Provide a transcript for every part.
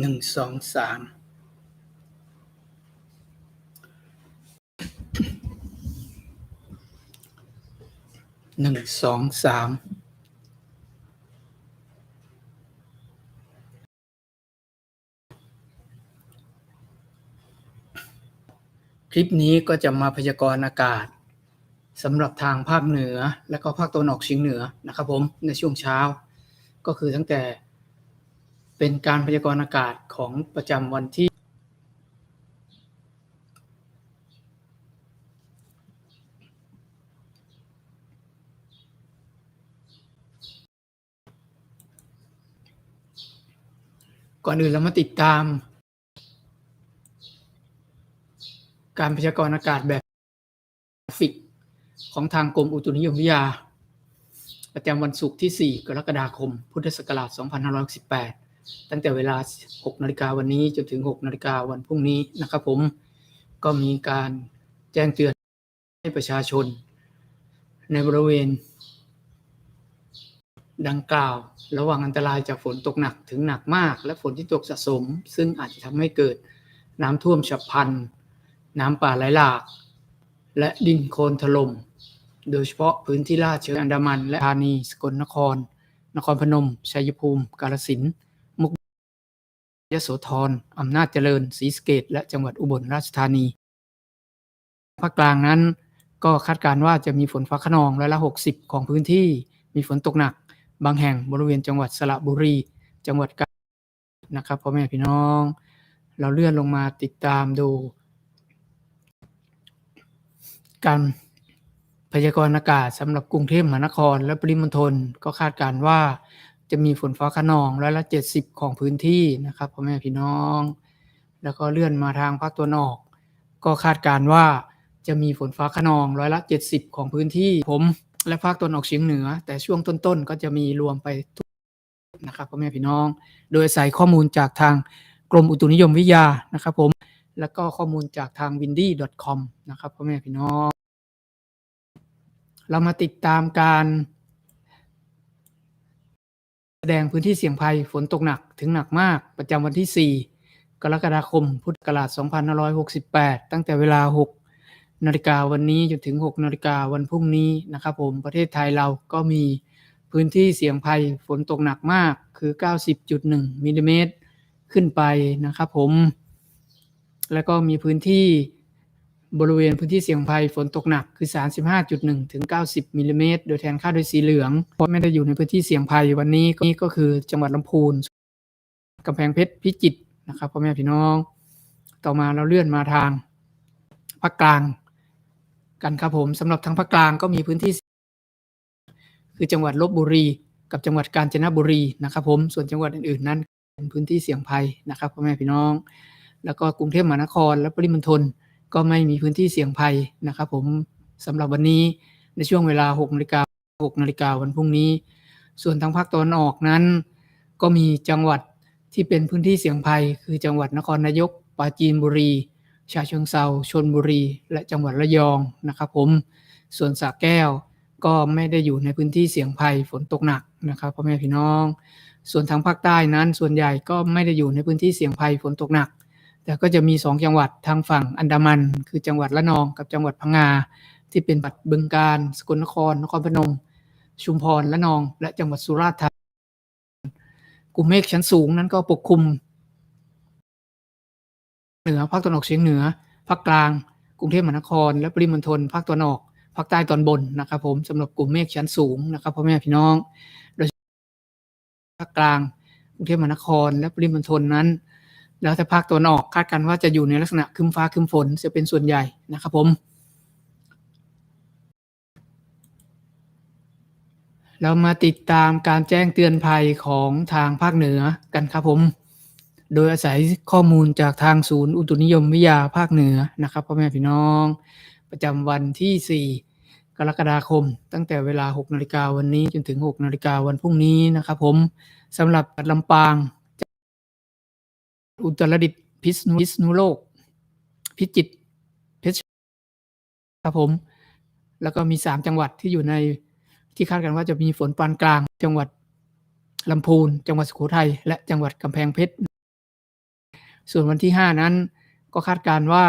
หนึ่งสองสามหนึ่งสองสามคลิปนี้ก็จะมาพยากรณ์อากาศสำหรับทางภาคเหนือและก็ภาคตะวันออกเฉียงเหนือนะครับผมในช่วงเช้า ก็คือตั้งแต่ เป็นการพยากรณ์อากาศของประจำวันที่ ก่อนอื่นเรามาติดตาม การพยากรณ์อากาศแบบกราฟิกของทางกรมอุตุนิยมวิทยา ประจำวันศุกร์ที่ 4 กรกฎาคม พุทธศักราช 2568 ตั้งแต่เวลา 6นาฬิกาวันนี้จนถึง 6นาฬิกาวันพรุ่งนี้นะครับผมก็มีการแจ้งเตือนให้ประชาชน ในบริเวณ ดังกล่าว ระวังอันตรายจากฝนตกหนักถึงหนักมาก และฝนที่ตกสะสม ซึ่งอาจจะทำให้เกิดน้ำท่วมฉับพลัน น้ำป่าไหลหลาก และดินโคลนถล่มโดยเฉพาะพื้นที่ลาดเชิงอันดามัน และธานีสกลนคร นครพนม ชัยภูมิ กาฬสินธุ์ ยโสธรอำนาจเจริญศรีสะเกษและจังหวัดอุบลราชธานีภาคกลางนั้นก็คาดการณ์ว่าจะมีฝนฟ้าขนองร้อยละ 60 ของพื้นที่ มีฝนตกหนัก บางแห่งบริเวณจังหวัดสระบุรี จังหวัดกาฬนะครับพ่อแม่พี่น้อง เราเลื่อนลงมาติดตามดู การพยากรณ์อากาศสำหรับกรุงเทพมหานครและปริมณฑลก็คาดการณ์ว่า จะมีฝนฟ้าขนองร้อยละ70ของพื้นที่นะครับพ่อแม่พี่น้อง แล้วก็เลื่อนมาทางภาคตะวันออก ก็คาดการว่าจะมีฝนฟ้าขนองร้อยละ 70 ของพื้นที่ผม และภาคตะวันออกเฉียงเหนือ แต่ช่วงต้นๆ ก็จะมีรวมไปทุกนะครับพ่อแม่พี่น้อง โดยอาศัยข้อมูลจากทางกรมอุตุนิยมวิทยานะครับผม แล้วก็ข้อมูลจากทาง windy.com นะครับพ่อแม่พี่น้อง เรามาติดตามการ แสดงพื้นที่เสี่ยงภัยฝนตกหนักถึงหนักมากประจำวันที่ 4 กรกฎาคม พุทธศักราช2568 ตั้งแต่เวลา 6 นาฬิกาวันนี้จนถึง 6 นาฬิกาวันพรุ่งนี้นะครับผมประเทศไทยเราก็มีพื้นที่เสี่ยงภัยฝนตกหนักมากคือ 90.1มิลลิเมตรขึ้นไปนะครับผม แล้วก็มีพื้นที่ บริเวณพื้นที่เสี่ยงภัยฝนตกหนักคือ 35.1 ถึง 90มิลลิเมตรโดยแทนค่าโดยสีเหลือง เพราะไม่ได้อยู่ในพื้นที่เสี่ยงภัยวันนี้ก็ก็คือจังหวัดลำพูนกำแพงเพชรพิจิตรนะครับพ่อแม่พี่น้อง ต่อมาเราเลื่อนมาทางภาคกลาง กันครับผมสำหรับทางภาคกลางก็มีพื้นที่ คือจังหวัดลบบุรี กับจังหวัดกาญจนบุรีนะครับผมส่วนจังหวัดอื่นๆนั้นเป็นพื้นที่เสี่ยงภัยนะครับพ่อแม่พี่น้อง แล้วก็กรุงเทพมหานครและปริมณฑล ก็ไม่มีพื้นที่เสี่ยงภัยนะครับ ผมสำหรับวันนี้ในช่วงเวลา6นาฬิกา6นาฬิกาวันพรุ่งนี้ ส่วนทางภาคตะวันออกนั้น ก็มีจังหวัดที่เป็นพื้นที่เสี่ยงภัย คือจังหวัดนครนายกปราจีนบุรีชาเชิงเซาชนบุรี และจังหวัดระยองนะครับ ผมส่วนสระแก้วก็ไม่ได้อยู่ในพื้นที่เสี่ยงภัยฝนตกหนักนะครับพ่อแม่พี่น้อง ส่วนทางภาคใต้นั้นส่วนใหญ่ก็ไม่ได้อยู่ในพื้นที่เสี่ยงภัยฝนตกหนัก แต่ก็จะมี2จังหวัดทางฝั่งอันดามัน คือจังหวัดละนองกับจังหวัดพังงา ที่เป็นปัดบึงการ สกลนคร นครพนม ชุมพรละนอง และจังหวัดสุราษฎร์ธานีกลุ่มเมฆชั้นสูงนั้นก็ปกคลุม เหนือภาคตะวันออกเฉียงเหนือภาคกลาง กรุงเทพมหานคร และปริมณฑลภาคตะวันออกภาคใต้ตอนบนนะครับ ผมสำหรับกลุ่มเมฆชั้นสูงนะครับพ่อแม่พี่น้อง โดยภาคกลางกรุงเทพมหานคร และปริมณฑลนั้น แล้วแต่ภาคตะวันออกคาดกันว่าจะอยู่ในลักษณะคึมฟ้าคึมฝนจะเป็นส่วนใหญ่นะครับผม เรามาติดตามการแจ้งเตือนภัยของทางภาคเหนือกันครับผม โดยอาศัยข้อมูลจากทางศูนย์อุตุนิยมวิทยาภาคเหนือนะครับพ่อแม่พี่น้อง ประจำวันที่ 4 กรกฎาคม ตั้งแต่เวลา 6 นาฬิกาวันนี้จนถึง 6 นาฬิกาวันพรุ่งนี้นะครับผมสำหรับลำปาง อุตรดิตถ์พิษณุพิษณุโลก พิจิตรเพชรครับผม แล้วก็มี3จังหวัดที่อยู่ในที่คาดกันว่าจะมีฝนปานกลาง จังหวัดลำพูน จังหวัดสุโขทัยและจังหวัดกำแพงเพชร ส่วนวันที่5นั้น ก็คาดการณ์ว่า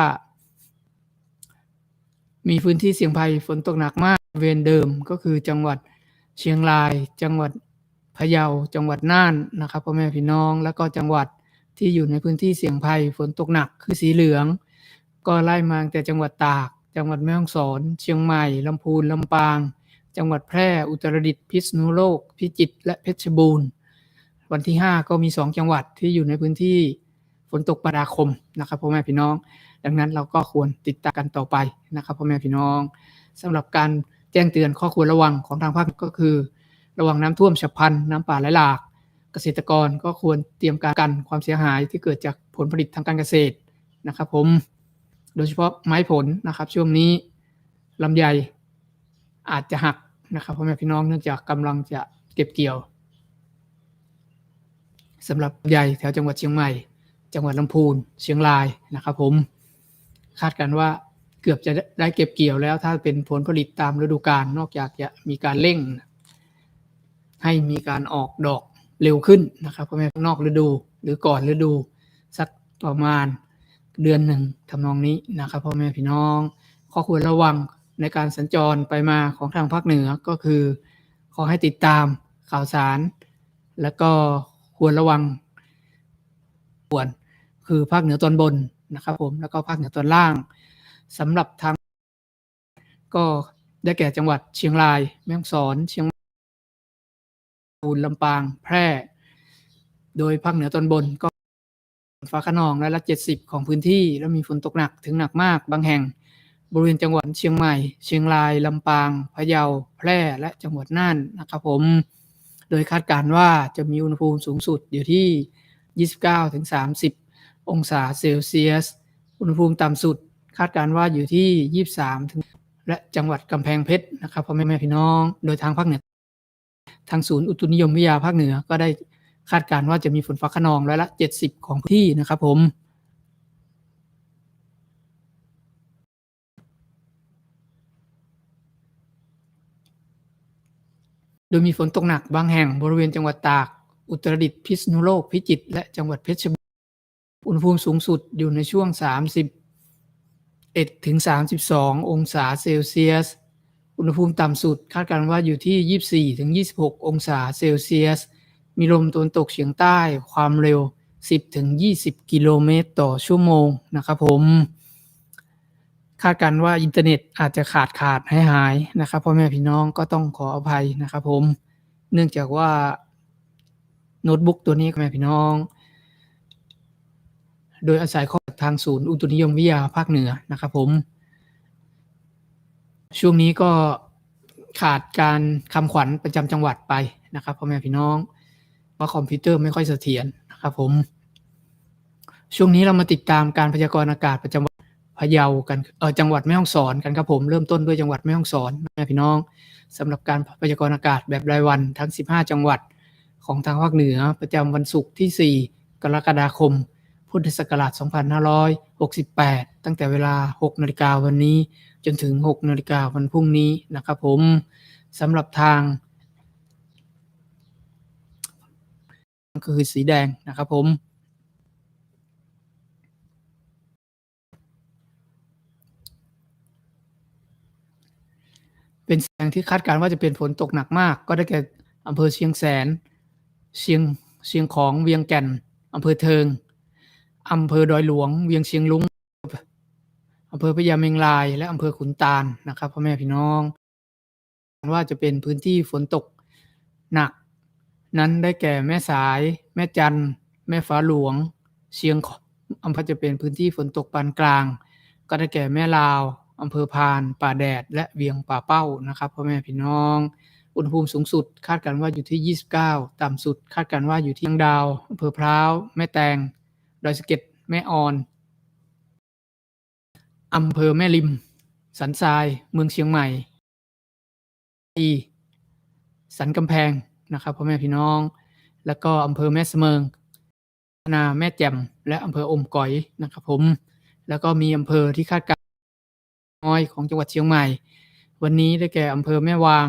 มีพื้นที่เสี่ยงภัยฝนตกหนักมากบริเวณเดิมก็คือจังหวัดเชียงราย จังหวัดพะเยา จังหวัดน่านนะครับพ่อแม่พี่น้องแล้วก็จังหวัด ที่อยู่ในพื้นที่เสี่ยงภัยฝนตกหนักคือสีเหลือง ก็ไล่มาแต่จังหวัดตาก จังหวัดแม่ฮ่องสอน เชียงใหม่ลำพูนลำปาง จังหวัดแพร่อุตรดิตถ์พิษณุโลก พิจิตรและเพชรบูรณ์ วันที่ 5 ก็มี 2 จังหวัดที่อยู่ในพื้นที่ฝนตกปราคมนะครับพ่อแม่พี่น้อง ดังนั้นเราก็ควรติดตามกันต่อไปนะครับพ่อแม่พี่น้องสำหรับการแจ้งเตือนข้อควรระวังของทางภาคก็คือ ระวังน้ำท่วมฉับพลันน้ำป่าไหลหลาก เกษตรกรก็ควรเตรียมการกันความเสียหายที่เกิดจากผลผลิตทางการเกษตรนะครับผม โดยเฉพาะไม้ผลนะครับช่วงนี้ลำไยอาจจะหักนะครับพ่อแม่พี่น้องเนื่องจากกำลังจะเก็บเกี่ยวสำหรับลำไยแถวจังหวัดเชียงใหม่ จังหวัดลำพูน เชียงรายนะครับผมคาดกันว่าเกือบจะได้เก็บเกี่ยวแล้วถ้าเป็นผลผลิตตามฤดูกาลนอกจากจะมีการเร่ง ให้มีการออกดอก เร็วขึ้นนะครับพ่อแม่นอกฤดูหรือก่อนฤดู สักประมาณเดือนหนึ่งทำนองนี้นะครับพ่อแม่พี่น้อง ข้อควรระวังในการสัญจรไปมาของทางภาคเหนือก็คือ ขอให้ติดตามข่าวสาร แล้วก็ควรระวังควรคือภาคเหนือตอนบนนะครับผมแล้วก็ภาคเหนือตอนล่างสำหรับทาง ก็ได้แก่จังหวัดเชียงราย แม่ฮ่องสอนเชียง ปูนลำปาง แพร่ โดยภาคเหนือตอนบนก็ฟ้าขนองร้อยละ70ของพื้นที่ แล้วมีฝนตกหนักถึงหนักมากบางแห่ง บริเวณจังหวัดเชียงใหม่ เชียงรายลำปาง พะเยา แพร่ และจังหวัดน่านนะครับผม โดยคาดการณ์ว่าจะมีอุณหภูมิสูงสุดอยู่ที่ 29-30 องศาเซลเซียส อุณหภูมิต่ำสุด คาดการณ์ว่าอยู่ที่ 23ถึงและจังหวัดกำแพงเพชรนะครับพ่อแม่พี่น้อง โดยทางภาคเหนือ ทางศูนย์อุตุนิยมวิทยาภาคเหนือ ก็ได้คาดการณ์ว่าจะมีฝนฟ้าขนองร้อยละ 70 ของพื้นที่นะครับผม โดยมีฝนตกหนักบางแห่งบริเวณจังหวัดตาก อุตรดิตถ์พิษณุโลก พิจิตรและจังหวัดเพชรบูรณ์อุณหภูมิสูงสุดอยู่ในช่วง31ถึง32 องศาเซลเซียส อุณหภูมิต่ำสุดคาดการณ์ว่าอยู่ที่ 24-26 องศาเซลเซียส มีลมตะวันตกเฉียงใต้ความเร็ว 10-20 กิโลเมตรต่อชั่วโมงนะครับผม คาดการณ์ว่าอินเทอร์เน็ตอาจจะขาดขาดหายหายนะครับพ่อแม่พี่น้องก็ต้องขออภัยนะครับผม เนื่องจากว่าโน้ตบุ๊กตัวนี้พ่อแม่พี่น้อง โดยอาศัยข้อมูลทางศูนย์อุตุนิยมวิทยาภาคเหนือนะครับผม ช่วงนี้ก็ขาดการคำขวัญประจำจังหวัดไปนะครับพ่อแม่พี่น้องว่าคอมพิวเตอร์ไม่ค่อยเสถียรนะครับผม ช่วงนี้เรามาติดตามการพยากรณ์อากาศประจำวันพะเยากันเออจังหวัดแม่ฮ่องสอนกันครับผมเริ่มต้นด้วยจังหวัดแม่ฮ่องสอนแม่พี่น้องสำหรับการพยากรณ์อากาศแบบรายวันทั้ง 15 จังหวัดของทางภาคเหนือประจำวันศุกร์ที่ 4 กรกฎาคม พุทธศักราช 2568 ตั้งแต่เวลา 6 นาฬิกาวันนี้ จนถึง 6นาฬิกาวันพรุ่งนี้นะครับผมสำหรับทางก็คือสีแดงนะครับผม เป็นแสงที่คาดการณ์ว่าจะเป็นฝนตกหนักมาก ก็ได้แก่อำเภอเชียงแสน เชียงเชียงของเวียงแก่นอำเภอเทิงอำเภอดอยหลวง เวียงเชียงลุง อำเภอพญาเมงราย และอำเภอขุนตาลนะครับพ่อแม่พี่น้องว่าจะเป็นพื้นที่ฝนตกหนัก นั้นได้แก่แม่สาย แม่จันแม่ฟ้าหลวง เชียงอำเภอจะเป็นพื้นที่ฝนตกปานกลาง ก็ได้แก่แม่ลาวอำเภอพาน ป่าแดด และเวียงป่าเป้านะครับพ่อแม่พี่น้อง อุณหภูมิสูงสุดคาดการณ์ว่าอยู่ที่ 29 ต่ำสุดคาดการณ์ว่าอยู่ที่ยังดาวอำเภอพร้าว แม่แตงดอยสะเก็ดแม่ออน อำเภอแม่ริม สันทราย เมืองเชียงใหม่อีสันกำแพงนะครับพ่อแม่พี่น้อง แล้วก็อำเภอแม่เสมิงนาแม่แจ่มและอำเภออมก๋อยนะครับผม แล้วก็มีอำเภอที่คาดการณ์น้อยของจังหวัดเชียงใหม่ วันนี้ได้แก่อำเภอแม่วาง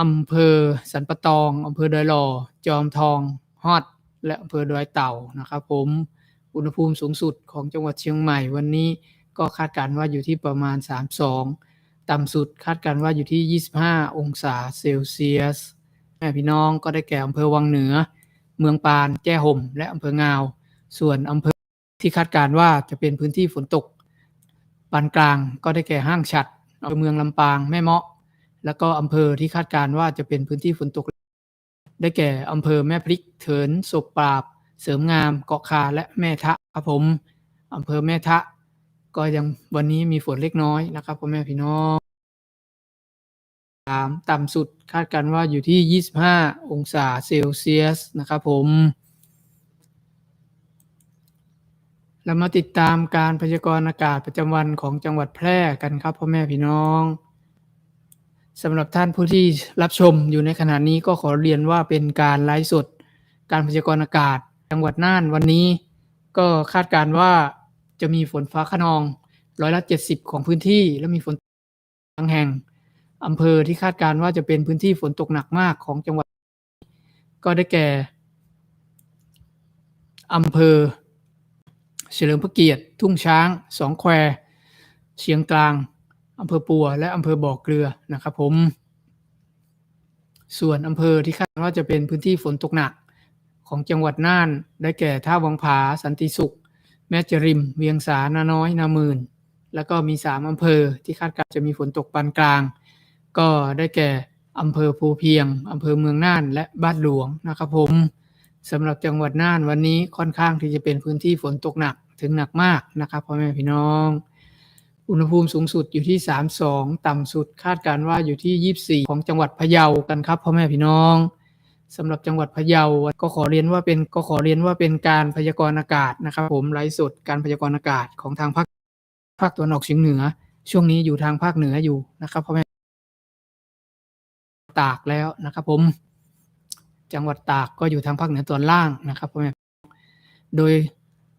อำเภอสันปะตองอำเภอดอยหล่อ จอมทองฮอด และอำเภอดอยเต่านะครับผม อุณหภูมิสูงสุดของจังหวัดเชียงใหม่วันนี้ ก็คาดการณ์ว่าอยู่ที่ประมาณ 32 ต่ำสุดคาดการณ์ว่าอยู่ที่ 25 องศาเซลเซียสแม่พี่น้องก็ได้แก่อำเภอวังเหนือ เมืองปาน แจ้ห่ม และอำเภองาว ส่วนอำเภอที่คาดการณ์ว่าจะเป็นพื้นที่ฝนตกปานกลางก็ได้แก่ห้างฉัดอำเภอเมืองลำปางแม่เมาะ แล้วก็อำเภอที่คาดการณ์ว่าจะเป็นพื้นที่ฝนตก ได้แก่อำเภอแม่พริกเถินศพปราบ เสริมงาม เกาะคาและแม่ทะครับผมอำเภอแม่ทะ ก็ยังวันนี้มีฝนเล็กน้อยนะครับพ่อแม่พี่น้องสามต่ำสุดคาดการณ์ว่าอยู่ที่ 25 องศาเซลเซียสนะครับผมเรามาติดตามการพยากรณ์อากาศประจำวันของจังหวัดแพร่กันครับพ่อแม่พี่น้องสำหรับท่านผู้ที่รับชมอยู่ในขณะนี้ก็ขอเรียนว่าเป็นการไลฟ์สด การพยากรณ์อากาศ จังหวัดน่านวันนี้ ก็คาดการณ์ว่า จะมีฝนฟ้าขนองร้อยละ 70 ของพื้นที่ และมีฝนบางแห่งอำเภอที่คาดการณ์ว่าจะเป็นพื้นที่ฝนตกหนักมากของจังหวัด ก็ได้แก่อำเภอ เฉลิมพระเกียรติ ทุ่งช้าง สองแควเชียงกลางอำเภอปัว และอำเภอบ่อเกลือนะครับผม ส่วนอำเภอที่คาดว่าจะเป็นพื้นที่ฝนตกหนักของจังหวัดน่าน ได้แก่ท่าวังผาสันติสุข แม่จริม เวียงสานาน้อยนามื่นแล้วก็มี3อำเภอที่คาดการณ์จะมีฝนตกปานกลาง ก็ได้แก่อำเภอภูเพียงอำเภอเมืองน่านและบ้านหลวงนะครับผมสำหรับจังหวัดน่านวันนี้ค่อนข้างที่จะเป็นพื้นที่ฝนตกหนักถึงหนักมากนะครับพ่อแม่พี่น้อง อุณหภูมิสูงสุดอยู่ที่ 32 ต่ำสุดคาดการณ์ว่าอยู่ที่ 24 ของจังหวัดพะเยากันครับพ่อแม่พี่น้อง สำหรับจังหวัดพะเยาก็ขอเรียนว่าเป็นก็ขอเรียนว่าเป็นการพยากรณ์อากาศนะครับ ผมไลฟ์สดการพยากรณ์อากาศของทางภาคภาคตะวันออกเฉียงเหนือ ช่วงนี้อยู่ทางภาคเหนืออยู่นะครับพ่อแม่ตากแล้วนะครับผม จังหวัดตากก็อยู่ทางภาคเหนือตอนล่างนะครับพ่อแม่โดย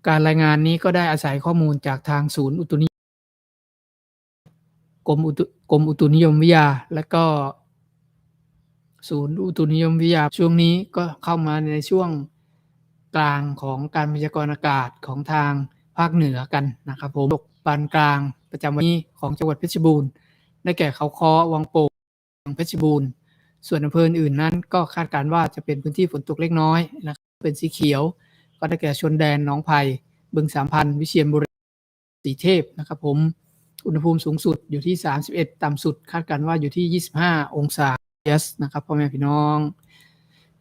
การรายงานนี้ก็ได้อาศัยข้อมูลจากทางศูนย์อุตุนิกรมอุตุกรมอุตุนิยมวิทยา และก็ ศูนย์อุตุนิยมวิทยาช่วงนี้ก็เข้ามาในช่วงกลางของการพยากรณ์อากาศของทางภาคเหนือกันนะครับผมตกปานกลางประจำวันนี้ของจังหวัดเพชรบูรณ์ได้แก่เขาค้อวังโป่งเพชรบูรณ์ ส่วนอำเภออื่นนั้นก็คาดการว่าจะเป็นพื้นที่ฝนตกเล็กน้อยนะครับเป็นสีเขียว ก็ได้แก่ชนแดนหนองไผ่บึงสามพันวิเชียรบุรีสีเทพนะครับผมอุณหภูมิสูงสุดอยู่ที่ 31 ต่ำสุด คาดการว่าอยู่ที่ 25 องศา เซลเซียสนะครับพ่อแม่พี่น้อง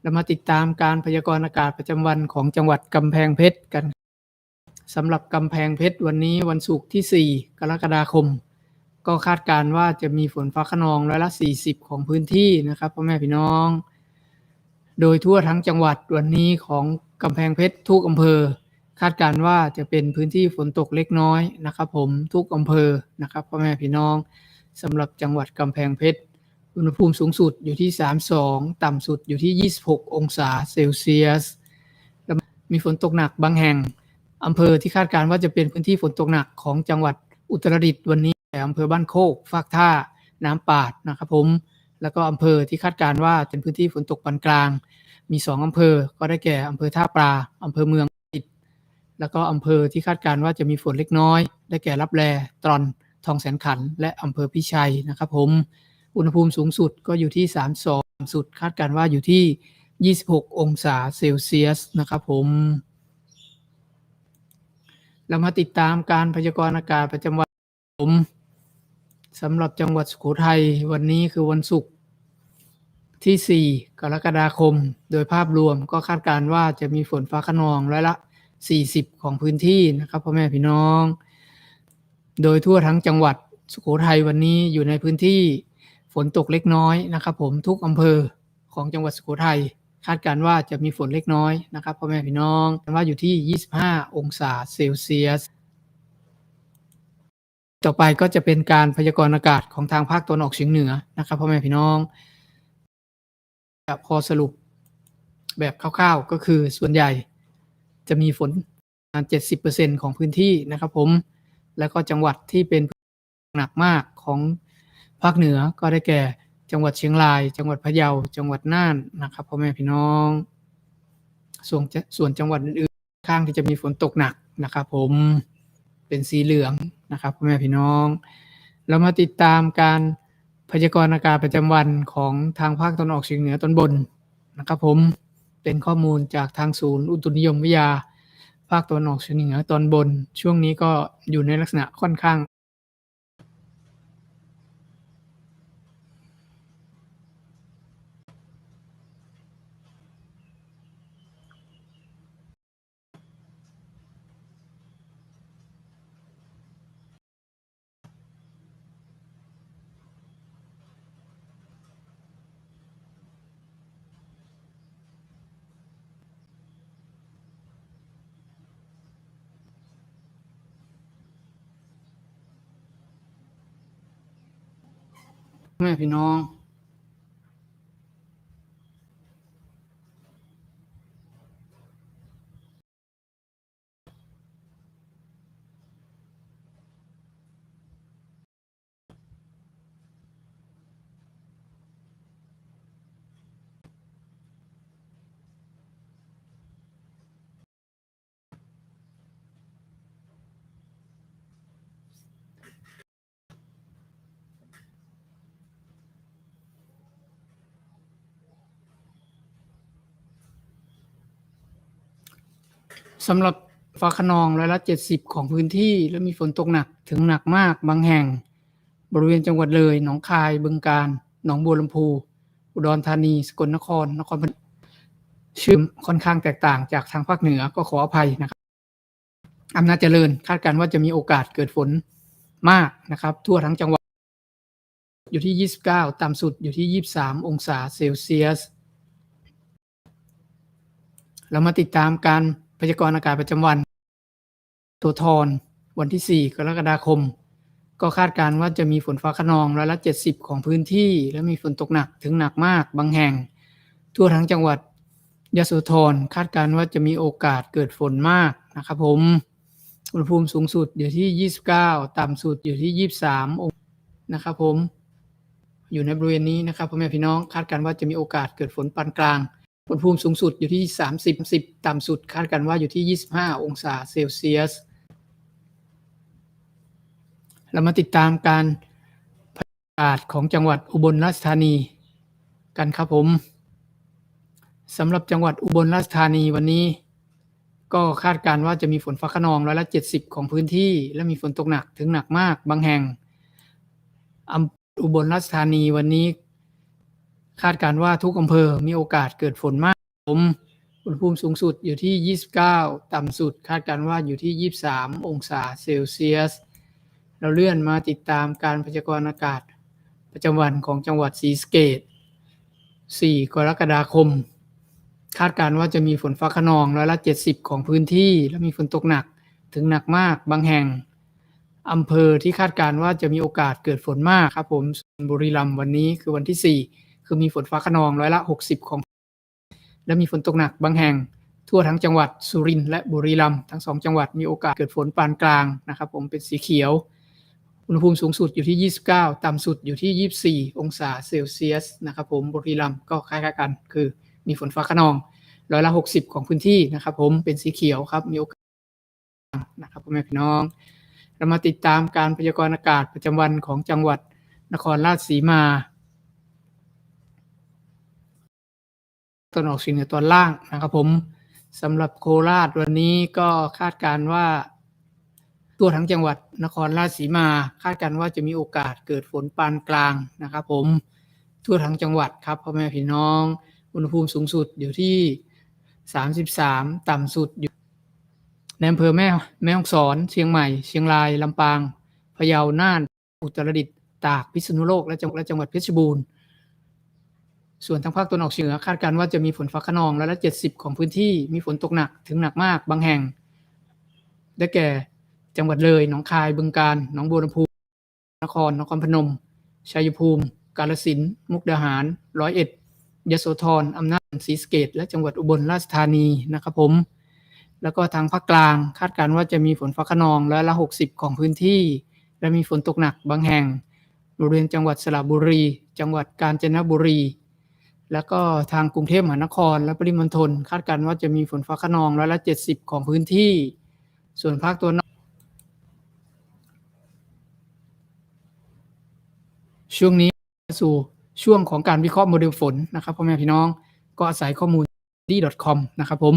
เรามาติดตามการพยากรณ์อากาศประจำวันของจังหวัดกำแพงเพชรกันสำหรับกำแพงเพชรวันนี้วันศุกร์ที่ 4 กรกฎาคม ก็คาดการณ์ว่าจะมีฝนฟ้าขนองร้อยละ 40 ของพื้นที่นะครับพ่อแม่พี่น้อง โดยทั่วทั้งจังหวัดวันนี้ของกำแพงเพชรทุกอำเภอ คาดการณ์ว่าจะเป็นพื้นที่ฝนตกเล็กน้อยนะครับ ผมทุกอำเภอนะครับพ่อแม่พี่น้องสำหรับจังหวัดกำแพงเพชร อุณหภูมิสูงสุดอยู่ที่ 32 ต่ำสุดอยู่ที่ 26 องศาเซลเซียส มีฝนตกหนักบางแห่งอำเภอที่คาดการณ์ว่าจะเป็นพื้นที่ฝนตกหนักของจังหวัดอุตรดิตถ์วันนี้แต่อำเภอบ้านโคกฟากท่า น้ำปาดนะครับผม แล้วก็อำเภอที่คาดการณ์ว่าเป็นพื้นที่ฝนตกปานกลาง มีสองอำเภอ ก็ได้แก่อำเภอท่าปลาอำเภอเมืองอิด แล้วก็อำเภอที่คาดการณ์ว่าจะมีฝนเล็กน้อย ได้แก่รับแลตรอน ทองแสนขัน และอำเภอพิชัยนะครับผม อุณหภูมิสูงสุดก็อยู่ที่ 32สุด คาดการณ์ว่าอยู่ที่ 26 องศาเซลเซียสนะครับผม เรามาติดตามการพยากรณ์อากาศประจำวันผมสำหรับจังหวัดสุโขทัยวันนี้คือวันศุกร์ที่ 4 กรกฎาคม โดยภาพรวมก็คาดการณ์ว่าจะมีฝนฟ้าขนองร้อยละ 40 ของพื้นที่นะครับพ่อแม่พี่น้อง โดยทั่วทั้งจังหวัดสุโขทัยวันนี้อยู่ในพื้นที่ ฝนตกเล็กน้อยนะครับผมทุกอำเภอของจังหวัดสุโขทัยคาดการว่าจะมีฝนเล็กน้อยนะครับพ่อแม่พี่น้องว่าอยู่ที่ 25 องศาเซลเซียส ต่อไปก็จะเป็นการพยากรณ์อากาศของทางภาคตะวันออกเฉียงเหนือนะครับพ่อแม่พี่น้องพอสรุปแบบคร่าวๆก็คือส่วนใหญ่จะมีฝนประมาณ70%ของพื้นที่นะครับผม แล้วก็จังหวัดที่เป็นหนักมากของ ภาคเหนือก็ได้แก่จังหวัดเชียงราย จังหวัดพะเยา จังหวัดน่านนะครับพ่อแม่พี่น้อง ส่วนส่วนจังหวัดอื่นๆข้างที่จะมีฝนตกหนักนะครับผมเป็นสีเหลืองนะครับพ่อแม่พี่น้อง เรามาติดตามการพยากรณ์อากาศประจำวันของทางภาคตะวันออกเฉียงเหนือตอนบนนะครับผมเป็นข้อมูลจากทางศูนย์อุตุนิยมวิทยา ภาคตะวันออกเฉียงเหนือตอนบน ช่วงนี้ก็อยู่ในลักษณะค่อนข้าง แม่พี่น้อง สำหรับฟ้าขนองร้อยละ 70 ของพื้นที่ และมีฝนตกหนักถึงหนักมากบางแห่ง บริเวณจังหวัดเลย หนองคาย บึงกาฬ หนองบัวลำพู อุดรธานี สกลนคร นครพนม ชื่อค่อนข้างแตกต่างจากทางภาคเหนือก็ขออภัยนะครับอำนาจเจริญคาดการณ์ว่าจะมีโอกาสเกิดฝนมากนะครับ ทั่วทั้งจังหวัด อยู่ที่ 29 ต่ำสุดอยู่ที่ 23 องศาเซลเซียส เรามาติดตามการ พยากรณ์อากาศประจำวัน ตัวทอนวันที่ 4 กรกฎาคม ก็คาดการณ์ว่าจะมีฝนฟ้าขนองร้อยละ 70 ของพื้นที่ และมีฝนตกหนักถึงหนักมากบางแห่ง ทั่วทั้งจังหวัดยโสธรคาดการณ์ว่าจะมีโอกาสเกิดฝนมากนะครับผมอุณหภูมิสูงสุดอยู่ที่ 29 ต่ำสุดอยู่ที่ 23 องศานะครับผม อยู่ในบริเวณนี้นะครับพ่อแม่พี่น้องคาดการณ์ว่าจะมีโอกาสเกิดฝนปานกลาง อุณหภูมิสูงสุดอยู่ที่ 30 10 ต่ำสุดคาดการณ์ว่าอยู่ที่ 25 องศาเซลเซียส เรามาติดตามการพยากรณ์อากาศของจังหวัดอุบลราชธานีกันครับผมสำหรับจังหวัดอุบลราชธานีวันนี้ ก็คาดการว่าจะมีฝนฟ้าขนองร้อยละ 70 ของพื้นที่ และมีฝนตกหนักถึงหนักมากบางแห่งอุบลราชธานีวันนี้ คาดการว่าทุกอำเภอมีโอกาสเกิดฝนมากผมอุณหภูมิสูงสุดอยู่ที่ 29 ต่ำสุด คาดการว่าอยู่ที่ 23 องศาเซลเซียส เราเลื่อนมาติดตามการพยากรณ์อากาศ ประจำวันของจังหวัดศรีสะเกษ4กรกฎาคม คาดการว่าจะมีฝนฟ้าขนองร้อยละ 70 ของพื้นที่ และมีฝนตกหนักถึงหนักมากบางแห่งอำเภอที่คาดการว่าจะมีโอกาสเกิดฝนมากครับผมบุรีรัมย์วันนี้คือวันที่ 4 คือมีฝนฟ้าขนองร้อยละ 60 ของ และมีฝนตกหนักบางแห่ง ทั่วทั้งจังหวัดสุรินทร์และบุรีรัมย์ทั้งสองจังหวัดมีโอกาสเกิดฝนปานกลางนะครับ ผมเป็นสีเขียว อุณหภูมิสูงสุดอยู่ที่ 29 ต่ำสุดอยู่ที่ 24 องศาเซลเซียสนะครับผมบุรีรัมย์ก็คล้ายๆกัน คือมีฝนฟ้าขนองร้อยละ 60 ของพื้นที่นะครับผมเป็นสีเขียวครับมีโอกาสนะครับพ่อแม่พี่น้อง เรามาติดตามการพยากรณ์อากาศประจำวันของจังหวัดนครราชสีมา ตอนออกเฉียงเหนือตอนล่างนะครับผมสำหรับโคราชวันนี้ก็คาดการว่าทั่วทั้งจังหวัดนครราชสีมา คาดการว่าจะมีโอกาสเกิดฝนปานกลางนะครับผมทั่วทั้งจังหวัดครับพ่อแม่พี่น้องอุณหภูมิสูงสุดอยู่ที่ 33 ต่ำสุดอยู่ในอำเภอแม่แม่ฮ่องสอน เชียงใหม่ เชียงรายลำปางพะเยาน่านอุตรดิตถ์ตากพิษณุโลกและจังและจังหวัดเพชรบูรณ์ ส่วนทางภาคตะวันออกเฉียงเหนือคาดการณ์ว่าจะมีฝนฟ้าขนองร้อยละ70ของพื้นที่มีฝนตกหนักถึงหนักมากบางแห่ง ได้แก่จังหวัดเลยหนองคายบึงกาฬหนองบัวลำพูนครนครพนม ชัยภูมิ กาฬสินธุ์มุกดาหารร้อยเอ็ดยโสธรอำนาจศรีสะเกษและจังหวัดอุบลราชธานีนะครับผม แล้วก็ทางภาคกลางคาดการณ์ว่าจะมีฝนฟ้าขนองร้อยละ 60 ของพื้นที่ และมีฝนตกหนักบางแห่งบริเวณจังหวัดสระบุรี จังหวัดกาญจนบุรี แล้วก็ทางกรุงเทพมหานคร และปริมณฑลคาดการณ์ว่าจะมีฝนฟ้าขนองร้อยละ70ของพื้นที่ ส่วนภาคตัวนอกช่วงนี้สู่ช่วงของการวิเคราะห์โมเดลฝนนะครับพ่อแม่พี่น้องก็อาศัยข้อมูล d com นะครับผม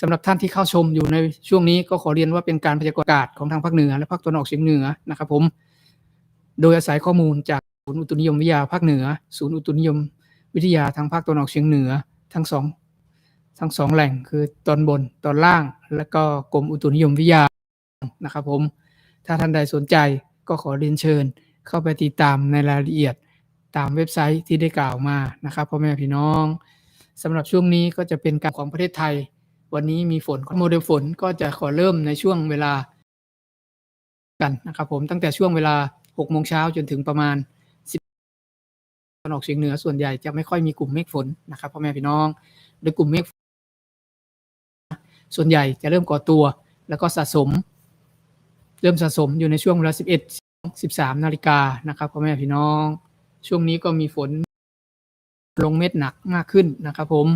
สำหรับท่านที่เข้าชมอยู่ในช่วงนี้ก็ขอเรียนว่าเป็นการพยากรณ์อากาศของทางภาคเหนือและภาคตะวันออกเฉียงเหนือนะครับผมโดยอาศัยข้อมูลจากศูนย์อุตุนิยมวิทยาภาคเหนือ ศูนย์อุตุนิยม วิทยาทางภาคตะวันออกเฉียงเหนือทั้งสองทั้งสองแหล่งคือตอนบนตอนล่าง และก็กรมอุตุนิยมวิทยานะครับผมถ้าท่านใดสนใจก็ขอเรียนเชิญ เข้าไปติดตามในรายละเอียดตามเว็บไซต์ที่ได้กล่าวมานะครับพ่อแม่พี่น้องสำหรับช่วงนี้ก็จะเป็นการของประเทศไทย วันนี้มีฝนโมเดลฝนก็จะขอเริ่มในช่วงเวลากันนะครับผมตั้งแต่ช่วงเวลา6โมงเช้าจนถึงประมาณ วันออกเฉียงเหนือส่วนใหญ่จะไม่ค่อยมีกลุ่มเมฆฝนนะครับพ่อแม่พี่น้องโดยกลุ่มเมฆส่วนใหญ่จะเริ่มก่อตัว แล้วก็สะสม เริ่มสะสมอยู่ในช่วงเวลา 11 13 นาฬิกานะครับพ่อแม่พี่น้อง ช่วงนี้ก็มีฝนลงเม็ดหนักมากขึ้นนะครับผม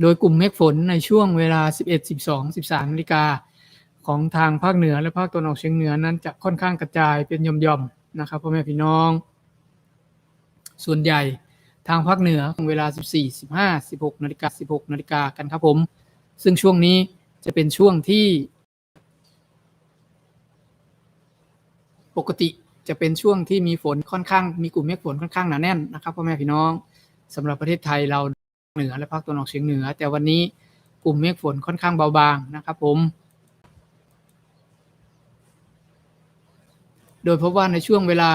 โดยกลุ่มเมฆฝนในช่วงเวลา 11 12 13 นาฬิกาของทางภาคเหนือและภาคตะวันออกเฉียงเหนือนั้นจะค่อนข้างกระจายเป็นหย่อมๆนะครับพ่อแม่พี่น้อง ส่วนใหญ่ทางภาคเหนือเวลา 14 15 16นาฬิกา16นาฬิกากันครับผม ซึ่งช่วงนี้จะเป็นช่วงที่ ปกติจะเป็นช่วงที่มีฝนค่อนข้างมีกลุ่มเมฆฝนค่อนข้างหนาแน่นนะครับพ่อแม่พี่น้องสำหรับประเทศไทยเราเหนือและภาคตะวันออกเฉียงเหนือ แต่วันนี้กลุ่มเมฆฝนค่อนข้างเบาบางนะครับผม โดยพบว่าในช่วงเวลา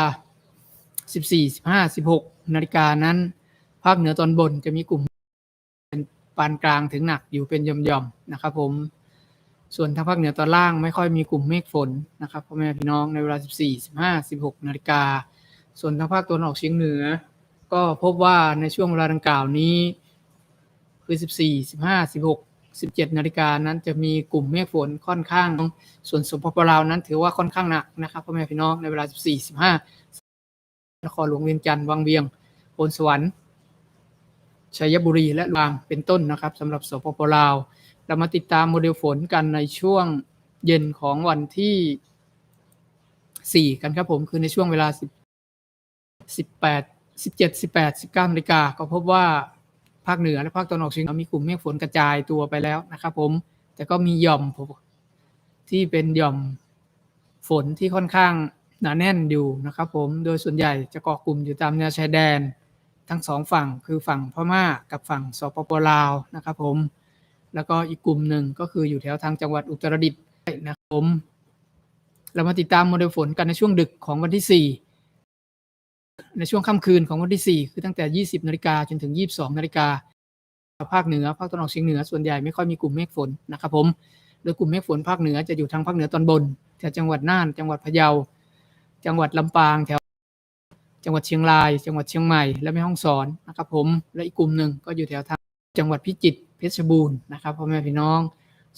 14 15 16 นาฬิกานั้น ภาคเหนือตอนบนจะมีกลุ่มเป็นปานกลางถึงหนักอยู่เป็นย่อมๆนะครับผมส่วนทางภาคเหนือตอนล่างไม่ค่อยมีกลุ่มเมฆฝนนะครับพ่อแม่พี่น้องในเวลา 14 15 16 นาฬิกา ส่วนทางภาคตะวันออกเฉียงเหนือ ก็พบว่าในช่วงเวลาดังกล่าวนี้ คือ 14 15 16 17 นาฬิกานั้นจะมีกลุ่มเมฆฝนค่อนข้าง ส่วนสปปลาวนั้นถือว่าค่อนข้างหนักนะครับพ่อแม่พี่น้องในเวลา 14 15 นครหลวงเวียงจันทร์วังเวียงโพนสวรรค์ชัยบุรีและลางเป็นต้นนะครับสำหรับสปปลาว เรามาติดตามโมเดลฝนกันในช่วงเย็นของวันที่ 4 กันครับผมคือในช่วงเวลา 10 18 17 18 19นาฬิกาก็พบว่าภาคเหนือและภาคตะวันออกเฉียงเหนือมีกลุ่มเมฆฝนกระจายตัวไปแล้วนะครับผมแต่ก็มีหย่อมที่เป็นหย่อมฝนที่ค่อนข้าง หนาแน่นอยู่นะครับผมโดยส่วนใหญ่จะเกาะกลุ่มอยู่ตามแนวชายแดน ทั้งสองฝั่งคือฝั่งพม่ากับฝั่งสปปลาวนะครับผมแล้วก็อีกกลุ่มหนึ่งก็คืออยู่แถวทางจังหวัดอุตรดิตถ์นะครับผมเรามาติดตามโมเดลฝนกันในช่วงดึกของวันที่ 4 ในช่วงค่ำคืนของวันที่ 4 คือตั้งแต่ 20นาฬิกาจนถึง 22นาฬิกาภาคเหนือภาคตะวันออกเฉียงเหนือส่วนใหญ่ไม่ค่อยมีกลุ่มเมฆฝนนะครับผมโดยกลุ่มเมฆฝนภาคเหนือจะอยู่ทางภาคเหนือตอนบนแถวจังหวัดน่านจังหวัดพะเยา จังหวัดลำปางแถว จังหวัดเชียงราย จังหวัดเชียงใหม่และแม่ฮ่องสอนนะครับผมและอีกกลุ่มหนึ่งก็อยู่แถวทางจังหวัดพิจิตรเพชรบูรณ์นะครับพ่อแม่พี่น้อง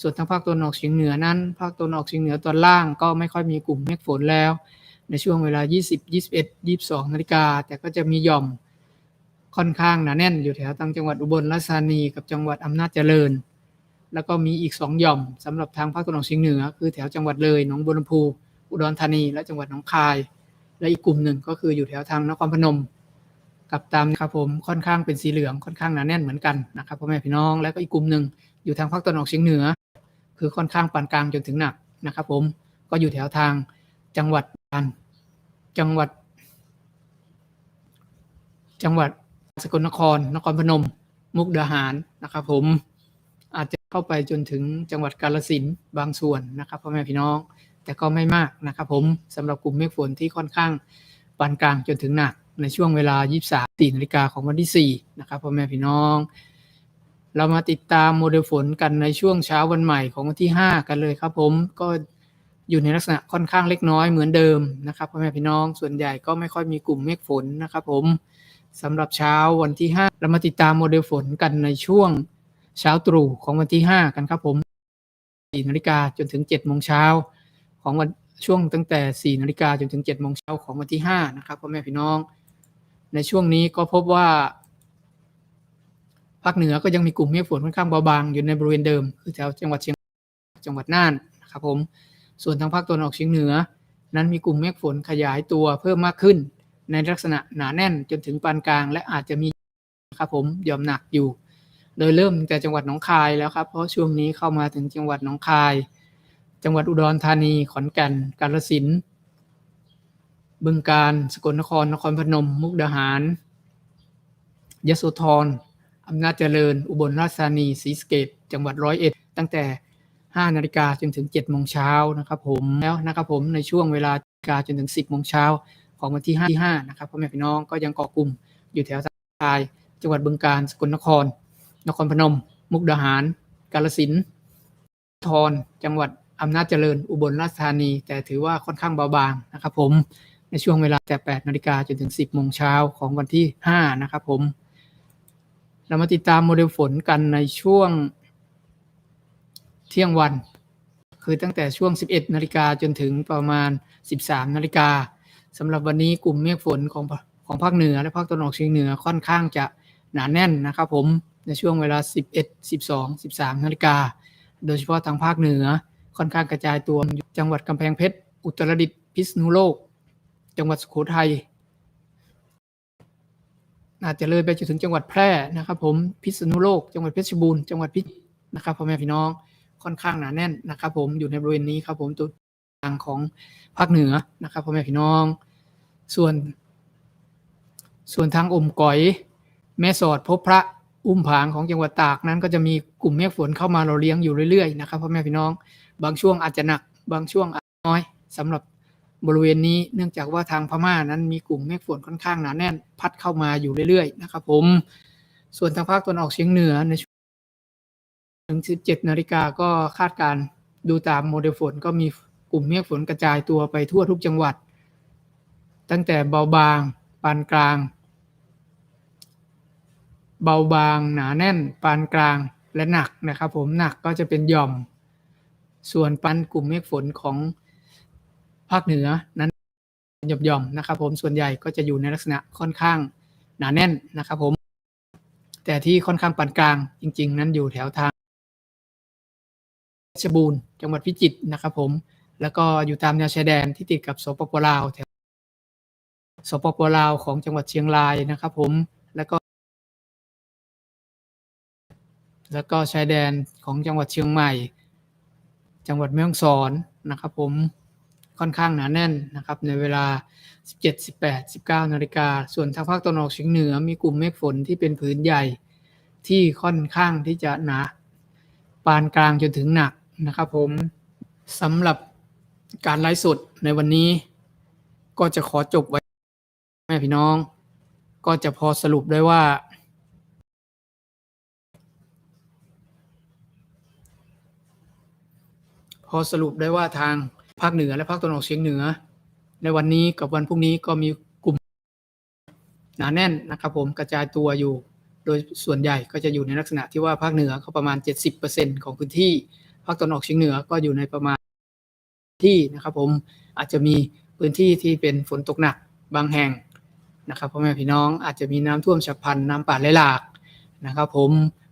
ส่วนทางภาคตะวันออกเฉียงเหนือนั้น ภาคตะวันออกเฉียงเหนือตอนล่างก็ไม่ค่อยมีกลุ่มเมฆฝนแล้ว ในช่วงเวลา 20 21 22 นาฬิกา แต่ก็จะมีหย่อมค่อนข้างหนาแน่นอยู่แถวทางจังหวัดอุบลราชธานีกับจังหวัดอำนาจเจริญ แล้วก็มีอีก2หย่อมสำหรับทางภาคตะวันออกเฉียงเหนือ คือแถวจังหวัดเลยหนองบัวลำพู อุดรธานีและจังหวัดหนองคาย และอีกกลุ่มหนึ่งก็คืออยู่แถวทางนครพนม กับตามนะครับผมค่อนข้างเป็นสีเหลืองค่อนข้างหนาแน่นเหมือนกันนะครับพ่อแม่พี่น้องแล้วก็อีกกลุ่มหนึ่งอยู่ทางภาคตะวันออกเฉียงเหนือ คือค่อนข้างปานกลางจนถึงหนักนะครับ ผมก็อยู่แถวทางจังหวัดจังหวัด จังหวัดสกลนคร นครพนม มุกดาหารนะครับ ผมอาจจะเข้าไปจนถึงจังหวัดกาฬสินบางส่วนนะครับพ่อแม่พี่น้อง แต่ก็ไม่มากนะครับผมสำหรับกลุ่มเมฆฝนที่ค่อนข้างปานกลางจนถึงหนักในช่วงเวลา 23ตีนาฬิกาของวันที่ 4 นะครับพ่อแม่พี่น้อง เรามาติดตามโมเดลฝนกันในช่วงเช้าวันใหม่ของวันที่ 5 กันเลยครับผมก็อยู่ในลักษณะค่อนข้างเล็กน้อยเหมือนเดิมนะครับพ่อแม่พี่น้องส่วนใหญ่ก็ไม่ค่อยมีกลุ่มเมฆฝนนะครับผมสำหรับเช้าวันที่ 5 เรามาติดตามโมเดลฝนกันในช่วงเช้าตรู่ของวันที่ 5 กันครับผม4นาฬิกาจนถึง7โมงเช้า ของวันช่วงตั้งแต่ 4 นาฬิกาจนถึง 7 โมงเช้าของวันที่ 5 นะครับพ่อแม่พี่น้อง ในช่วงนี้ก็พบว่า ภาคเหนือก็ยังมีกลุ่มเมฆฝนค่อนข้างเบาบางอยู่ในบริเวณเดิม คือแถวจังหวัดเชียงจังหวัดน่านนะครับผม ส่วนทางภาคตะวันออกเฉียงเหนือ นั้นมีกลุ่มเมฆฝนขยายตัวเพิ่มมากขึ้น ในลักษณะหนาแน่นจนถึงปานกลาง และอาจจะมีนะครับผมหย่อมหนักอยู่ โดยเริ่มแต่จังหวัดหนองคายแล้วครับ เพราะช่วงนี้เข้ามาถึงจังหวัดหนองคาย จังหวัดอุดรธานี ขอนแก่น กาฬสินธุ์บึงกาฬสกลนคร นครพนม มุกดาหาร ยโสธรอำนาจเจริญ อุบลราชธานี ศรีสะเกษจังหวัดร้อยเอ็ด ตั้งแต่ 5 นาฬิกาจนถึง 7 โมงเช้านะครับผม แล้วนะครับผม ในช่วงเวลานาฬิกาจนถึง 10 โมงเช้าของวันที่5ที่5นะครับพ่อแม่พี่น้องก็ยังเกาะกลุ่มอยู่แถวทางจังหวัดบึงกาฬสกลนคร นครพนม มุกดาหาร กาฬสินธุ์ทรจังหวัด อำนาจเจริญอุบลราชธานี แต่ถือว่าค่อนข้างเบาบางนะครับผมในช่วงเวลาแต่ 8 นาฬิกาจนถึง 10 โมงเช้าของวันที่ 5 นะครับผม เรามาติดตามโมเดลฝนกันในช่วงเที่ยงวัน คือตั้งแต่ช่วง 11 นาฬิกาจนถึงประมาณ 13 นาฬิกาสำหรับวันนี้กลุ่มเมฆฝนของของภาคเหนือและภาคตะวันออกเฉียงเหนือค่อนข้างจะหนาแน่นนะครับผมในช่วงเวลา 11 12 13 นาฬิกา โดยเฉพาะทางภาคเหนือ ค่อนข้างกระจายตัวอยู่จังหวัดกำแพงเพชร อุตรดิตถ์พิษณุโลก จังหวัดสุโขทัยอาจจะเลยไปจนถึงจังหวัดแพร่นะครับ ผมพิษณุโลก จังหวัดเพชรบูรณ์จังหวัดพิจิตรนะครับพ่อแม่พี่น้องค่อนข้างหนาแน่นนะครับ ผมอยู่ในบริเวณนี้ครับ ผมตัวทางของภาคเหนือนะครับพ่อแม่พี่น้อง ส่วน ส่วนทางอมก๋อย แม่สอดพบพระอุ้มผางของจังหวัดตากนั้น ก็จะมีกลุ่มเมฆฝนเข้ามาเราเลี้ยงอยู่เรื่อยๆนะครับพ่อแม่พี่น้อง บางช่วงอาจจะหนัก บางช่วงอาจน้อยสำหรับบริเวณนี้เนื่องจากว่าทางพม่านั้นมีกลุ่มเมฆฝนค่อนข้างหนาแน่น พัดเข้ามาอยู่เรื่อยๆนะครับผม ส่วนทางภาคตะวันออกเฉียงเหนือในถึง 17 นาฬิกาก็คาดการดูตามโมเดลฝนก็มีกลุ่มเมฆฝนกระจายตัวไปทั่วทุกจังหวัด ตั้งแต่เบาบาง ปานกลาง เบาบางหนาแน่น ปานกลางและหนักนะครับผมหนักก็จะเป็นหย่อม ส่วนปันกลุ่มเมฆฝนของภาคเหนือนั้นหย่อมๆนะครับ ผมส่วนใหญ่ก็จะอยู่ในลักษณะค่อนข้างหนาแน่นนะครับ ผม แต่ที่ค่อนข้างปานกลางจริง ๆ นั้นอยู่แถวทางเชบูรณ์จังหวัดพิจิตรนะครับ ผม แล้วก็อยู่ตามแนวชายแดนที่ติดกับสปปลาวแถวสปปลาวของจังหวัดเชียงรายนะครับ ผมแล้วก็ แล้วก็ชายแดนของจังหวัดเชียงใหม่ จังหวัดแม่ฮ่องสอนนะครับผมค่อนข้างหนาแน่นนะครับในเวลา 17 18 19 นาฬิกา ส่วนทางภาคตะวันออกเฉียงเหนือมีกลุ่มเมฆฝนที่เป็นผืนใหญ่ที่ค่อนข้างที่จะหนาปานกลางจนถึงหนักนะครับผมสำหรับการไลฟ์สดในวันนี้ ก็จะขอจบไว้แม่พี่น้อง ก็จะพอสรุปได้ว่า พอสรุปได้ว่าทางภาคเหนือและภาคตะวันออกเฉียงเหนือ ในวันนี้กับวันพรุ่งนี้ก็มีกลุ่มหนาแน่นนะครับผมกระจายตัวอยู่ โดยส่วนใหญ่ก็จะอยู่ในลักษณะที่ว่าภาคเหนือก็ประมาณ 70%ของพื้นที่ ภาคตะวันออกเฉียงเหนือก็อยู่ในประมาณที่นะครับผมอาจจะมีพื้นที่ที่เป็นฝนตกหนักบางแห่งนะครับพ่อแม่พี่น้องอาจจะมีน้ำท่วมฉับพลันน้ำป่าไหลหลากนะครับผม